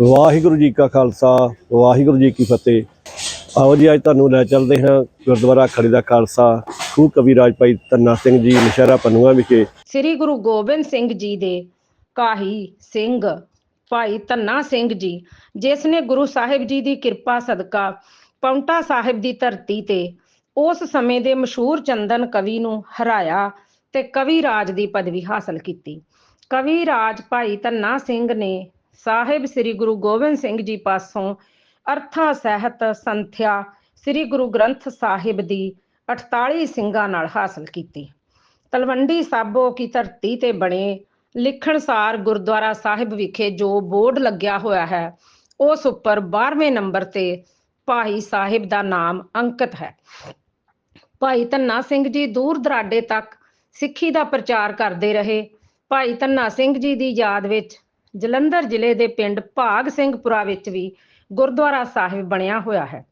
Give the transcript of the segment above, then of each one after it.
ਵਾਹਿਗੁਰੂ ਜੀ ਕਾ ਖਾਲਸਾ, ਵਾਹਿਗੁਰੂ ਜੀ ਕੀ ਫਤਿਹ। ਆਓ ਜੀ, ਅੱਜ ਤੁਹਾਨੂੰ ਲੈ ਚੱਲਦੇ ਹਾਂ ਗੁਰਦੁਆਰਾ ਖੜੀ ਦਾ ਖਾਲਸਾ, ਖੂਹ ਕਵੀ ਰਾਜ ਤੰਨਾ ਸਿੰਘ ਜੀ, ਨਸ਼ਹਿਰਾ ਪਨੂਆ ਵਿਖੇ। ਸ੍ਰੀ ਗੁਰੂ ਗੋਬਿੰਦ ਸਿੰਘ ਜੀ ਦੇ ਕਾਹੀ ਸਿੰਘ ਭਾਈ ਧੰਨਾ ਸਿੰਘ ਜੀ, ਜਿਸ ਨੇ ਗੁਰੂ ਸਾਹਿਬ ਜੀ ਦੀ ਕਿਰਪਾ ਸਦਕਾ ਪੌਂਟਾ ਸਾਹਿਬ ਦੀ ਧਰਤੀ ਤੇ ਉਸ ਸਮੇਂ ਦੇ ਮਸ਼ਹੂਰ ਚੰਦਨ ਕਵੀ ਨੂੰ ਹਰਾਇਆ ਤੇ ਕਵੀ ਰਾਜ ਦੀ ਪਦਵੀ ਹਾਸਲ ਕੀਤੀ। ਕਵੀ ਰਾਜ ਭਾਈ ਧੰਨਾ ਸਿੰਘ ਨੇ ਸਾਹਿਬ ਸ੍ਰੀ ਗੁਰੂ ਗੋਬਿੰਦ ਸਿੰਘ ਜੀ ਪਾਸੋਂ ਅਰਥਾ, ਸਹਿਤ, ਸੰਥਿਆ ਸ੍ਰੀ ਗੁਰੂ ਗ੍ਰੰਥ ਸਾਹਿਬ ਦੀ 48 ਸਿੰਘਾਂ ਨਾਲ ਹਾਸਲ ਕੀਤੀ। ਤਲਵੰਡੀ ਸਾਬੋ ਕੀ ਧਰਤੀ ਤੇ ਬਣੇ ਲਿਖਣਸਾਰ ਗੁਰਦੁਆਰਾ ਸਾਹਿਬ ਵਿਖੇ ਜੋ ਬੋਰਡ ਲੱਗਿਆ ਹੋਇਆ ਹੈ, ਉਸ ਉੱਪਰ 12ਵੇਂ ਨੰਬਰ ਤੇ ਭਾਈ ਸਾਹਿਬ ਦਾ ਨਾਮ ਅੰਕਿਤ ਹੈ। ਭਾਈ ਧੰਨਾ ਸਿੰਘ ਜੀ ਦੂਰ ਦਰਾਡੇ ਤੱਕ ਸਿੱਖੀ ਦਾ ਪ੍ਰਚਾਰ ਕਰਦੇ ਰਹੇ। ਭਾਈ ਧੰਨਾ ਸਿੰਘ ਜੀ ਦੀ ਯਾਦ ਵਿੱਚ ਜਲੰਧਰ ਜ਼ਿਲ੍ਹੇ ਦੇ ਪਿੰਡ ਭਾਗ ਸਿੰਘਪੁਰਾ ਵਿੱਚ ਵੀ ਗੁਰਦੁਆਰਾ ਸਾਹਿਬ ਬਣਿਆ ਹੋਇਆ ਹੈ।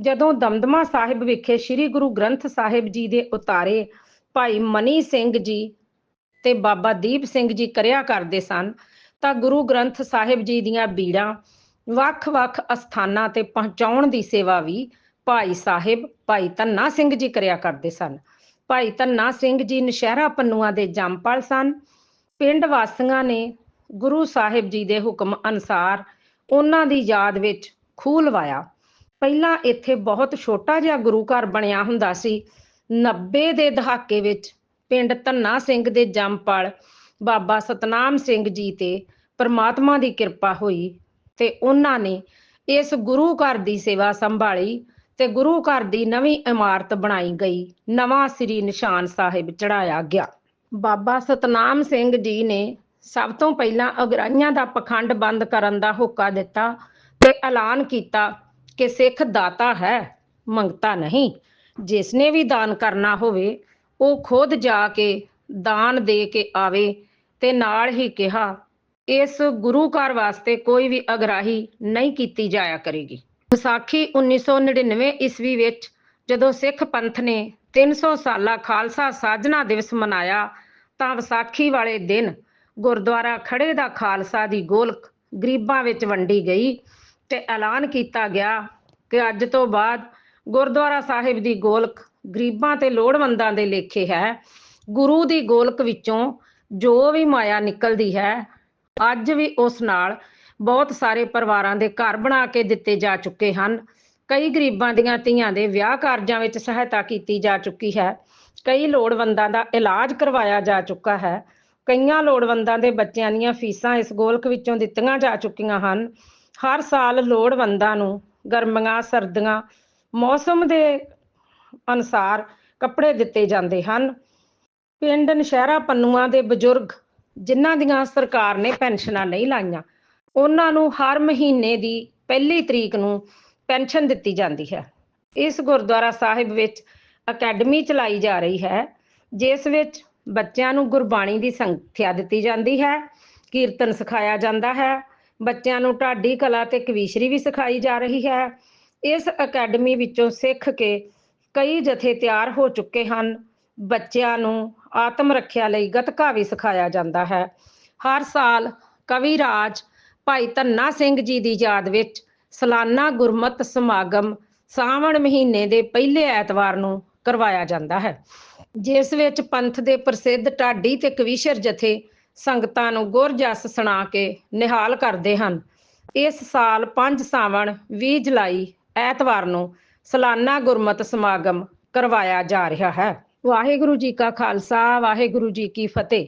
ਜਦੋਂ ਦਮਦਮਾ ਸਾਹਿਬ ਵਿਖੇ ਸ੍ਰੀ ਗੁਰੂ ਗ੍ਰੰਥ ਸਾਹਿਬ ਜੀ ਦੇ ਉਤਾਰੇ ਭਾਈ ਮਨੀ ਸਿੰਘ ਜੀ ਤੇ ਬਾਬਾ ਦੀਪ ਸਿੰਘ ਜੀ ਕਰਿਆ ਕਰਦੇ ਸਨ, ਤਾਂ ਗੁਰੂ ਗ੍ਰੰਥ ਸਾਹਿਬ ਜੀ ਦੀਆਂ ਬੀੜਾਂ ਵੱਖ-ਵੱਖ ਅਸਥਾਨਾਂ ਤੇ ਪਹੁੰਚਾਉਣ ਦੀ ਸੇਵਾ ਵੀ ਭਾਈ ਸਾਹਿਬ, ਭਾਈ ਧੰਨਾ ਸਿੰਘ ਜੀ ਕਰਿਆ ਕਰਦੇ ਸਨ। ਭਾਈ ਧੰਨਾ ਸਿੰਘ ਜੀ ਨਸ਼ਹਿਰਾ ਪੰਨੂਆਂ ਦੇ ਜੰਮਪਲ ਸਨ। ਪਿੰਡ ਵਾਸੀਆਂ ਨੇ ਗੁਰੂ ਸਾਹਿਬ ਜੀ ਦੇ ਹੁਕਮ ਅਨੁਸਾਰ ਉਹਨਾਂ ਦੀ ਯਾਦ ਵਿੱਚ ਖੂਹ ਲਵਾਇਆ। ਪਹਿਲਾਂ ਇੱਥੇ ਬਹੁਤ ਛੋਟਾ ਜਿਹਾ ਗੁਰੂ ਘਰ ਬਣਿਆ ਹੁੰਦਾ ਸੀ। 90 ਦੇ ਦਹਾਕੇ ਵਿੱਚ ਪਿੰਡ ਧੰਨਾ ਸਿੰਘ ਦੇ ਜੰਮਪਲ ਬਾਬਾ ਸਤਨਾਮ ਸਿੰਘ ਜੀ ਤੇ ਪਰਮਾਤਮਾ ਦੀ ਕਿਰਪਾ ਹੋਈ ਤੇ ਉਹਨਾਂ ਨੇ ਇਸ ਗੁਰੂ ਘਰ ਦੀ ਸੇਵਾ ਸੰਭਾਲੀ ਤੇ ਗੁਰੂ ਘਰ ਦੀ ਨਵੀਂ ਇਮਾਰਤ ਬਣਾਈ ਗਈ। ਨਵਾਂ ਸ੍ਰੀ ਨਿਸ਼ਾਨ ਸਾਹਿਬ ਚੜਾਇਆ ਗਿਆ। ਬਾਬਾ ਸਤਨਾਮ ਸਿੰਘ ਜੀ ਨੇ ਸਭ ਤੋਂ ਪਹਿਲਾਂ ਅਗਰਾਈਆਂ ਦਾ ਪਖੰਡ ਬੰਦ ਕਰਨ ਦਾ ਹੁਕਾ ਦਿੱਤਾ ਤੇ ਐਲਾਨ ਕੀਤਾ ਕਿ ਸਿੱਖ ਦਾਤਾ ਹੈ, ਮੰਗਤਾ ਨਹੀਂ। ਜਿਸ ਨੇ ਵੀ ਦਾਨ ਕਰਨਾ ਹੋਵੇ, ਉਹ ਖੁਦ ਜਾ ਕੇ ਦਾਨ ਦੇ ਕੇ ਆਵੇ ਤੇ ਨਾਲ ਹੀ ਕਿਹਾ, ਇਸ ਗੁਰੂ ਘਰ ਵਾਸਤੇ ਕੋਈ ਵੀ ਅਗਰਾਹੀ ਨਹੀਂ ਕੀਤੀ ਜਾਇਆ ਕਰੇਗੀ। ਵਿਸਾਖੀ 1999 ਈਸਵੀ ਵਿੱਚ ਜਦੋਂ ਸਿੱਖ ਪੰਥ ਨੇ 300 ਸਾਲਾ ਖਾਲਸਾ ਸਾਜਨਾ ਦਿਵਸ ਮਨਾਇਆ, ਤਾਂ ਵਿਸਾਖੀ ਵਾਲੇ ਦਿਨ ਗੁਰਦੁਆਰਾ ਖੜੇ ਦਾ ਖਾਲਸਾ ਦੀ ਗੋਲਕ ਗਰੀਬਾਂ ਵਿੱਚ ਵੰਡੀ ਗਈ ਤੇ ਐਲਾਨ ਕੀਤਾ ਗਿਆ ਕਿ ਅੱਜ ਤੋਂ ਬਾਅਦ ਗੁਰਦੁਆਰਾ ਸਾਹਿਬ ਦੀ ਗੋਲਕ ਗਰੀਬਾਂ ਤੇ ਲੋੜਵੰਦਾਂ ਦੇ ਲੇਖੇ ਹੈ। ਗੁਰੂ ਦੀ ਗੋਲਕ ਵਿੱਚੋਂ ਜੋ ਵੀ ਮਾਇਆ ਨਿਕਲਦੀ ਹੈ, ਅੱਜ ਵੀ ਉਸ ਨਾਲ ਬਹੁਤ ਸਾਰੇ ਪਰਿਵਾਰਾਂ ਦੇ ਘਰ ਬਣਾ ਕੇ ਦਿੱਤੇ ਜਾ ਚੁੱਕੇ ਹਨ। ਕਈ ਗਰੀਬਾਂ ਦੀਆਂ ਧੀਆਂ ਦੇ ਵਿਆਹ ਕਾਰਜਾਂ ਵਿੱਚ ਸਹਾਇਤਾ ਕੀਤੀ ਜਾ ਚੁੱਕੀ ਹੈ। ਕਈ ਲੋੜਵੰਦਾਂ ਦਾ ਇਲਾਜ ਕਰਵਾਇਆ ਜਾ ਚੁੱਕਾ ਹੈ। ਕਈਆਂ ਲੋੜਵੰਦਾਂ ਦੇ ਬੱਚਿਆਂ ਦੀਆਂ ਫੀਸਾਂ ਇਸ ਗੋਲਕ ਵਿੱਚੋਂ ਦਿੱਤੀਆਂ ਜਾ ਚੁੱਕੀਆਂ ਹਨ। ਹਰ ਸਾਲ ਲੋੜਵੰਦਾਂ ਨੂੰ ਗਰਮੀਆਂ, ਸਰਦੀਆਂ, ਮੌਸਮ ਦੇ ਅਨੁਸਾਰ ਕੱਪੜੇ ਦਿੱਤੇ ਜਾਂਦੇ ਹਨ। ਪਿੰਡ ਨਸ਼ਹਿਰਾ ਪੰਨੂਆਂ ਦੇ ਬਜ਼ੁਰਗ, ਜਿਨ੍ਹਾਂ ਦੀਆਂ ਸਰਕਾਰ ਨੇ ਪੈਨਸ਼ਨਾਂ ਨਹੀਂ ਲਾਈਆਂ, ਉਹਨਾਂ ਨੂੰ ਹਰ ਮਹੀਨੇ ਦੀ ਪਹਿਲੀ ਤਰੀਕ ਨੂੰ ਪੈਨਸ਼ਨ ਦਿੱਤੀ ਜਾਂਦੀ ਹੈ। ਇਸ ਗੁਰਦੁਆਰਾ ਸਾਹਿਬ ਵਿੱਚ ਅਕੈਡਮੀ ਚਲਾਈ ਜਾ ਰਹੀ ਹੈ, ਜਿਸ ਵਿੱਚ ਬੱਚਿਆਂ ਨੂੰ ਗੁਰਬਾਣੀ ਦੀ ਸੰਥਿਆ ਦਿੱਤੀ ਜਾਂਦੀ ਹੈ, ਕੀਰਤਨ ਸਿਖਾਇਆ ਜਾਂਦਾ ਹੈ, ਬੱਚਿਆਂ ਨੂੰ ਢਾਡੀ ਕਲਾ ਤੇ ਕਵੀਸ਼ਰੀ ਵੀ ਸਿਖਾਈ ਜਾ ਰਹੀ ਹੈ। ਇਸ ਅਕੈਡਮੀ ਵਿੱਚੋਂ ਸਿੱਖ ਕੇ ਕਈ ਜਥੇ ਤਿਆਰ ਹੋ ਚੁੱਕੇ ਹਨ। ਬੱਚਿਆਂ ਨੂੰ ਆਤਮ ਰੱਖਿਆ ਲਈ ਗਤਕਾ ਵੀ ਸਿਖਾਇਆ ਜਾਂਦਾ ਹੈ। ਹਰ ਸਾਲ ਕਵੀ ਰਾਜ ਭਾਈ ਧੰਨਾ ਸਿੰਘ ਜੀ ਦੀ ਯਾਦ ਵਿੱਚ ਸਾਲਾਨਾ ਗੁਰਮਤ ਸਮਾਗਮ ਸਾਵਣ ਮਹੀਨੇ ਦੇ ਪਹਿਲੇ ਐਤਵਾਰ ਨੂੰ ਕਰਵਾਇਆ ਜਾਂਦਾ ਹੈ। ਜਿਸ ਵਿੱਚ ਪੰਥ ਦੇ ਪ੍ਰਸਿੱਧ ਢਾਡੀ ਤੇ ਕਵੀਸ਼ਰ ਜਥੇ ਸੰਗਤਾਂ ਨੂੰ ਗੁਰ ਗੁਰਜਸ ਸੁਣਾ ਕੇ ਨਿਹਾਲ ਕਰਦੇ ਹਨ। ਇਸ ਸਾਲ 5 ਸਾਵਣ 20 ਜੁਲਾਈ, ਐਤਵਾਰ ਨੂੰ ਸਾਲਾਨਾ ਗੁਰਮਤ ਸਮਾਗਮ ਕਰਵਾਇਆ ਜਾ ਰਿਹਾ ਹੈ। ਵਾਹਿਗੁਰੂ ਜੀ ਕਾ ਖਾਲਸਾ, ਵਾਹਿਗੁਰੂ ਜੀ ਕੀ ਫਤਿਹ।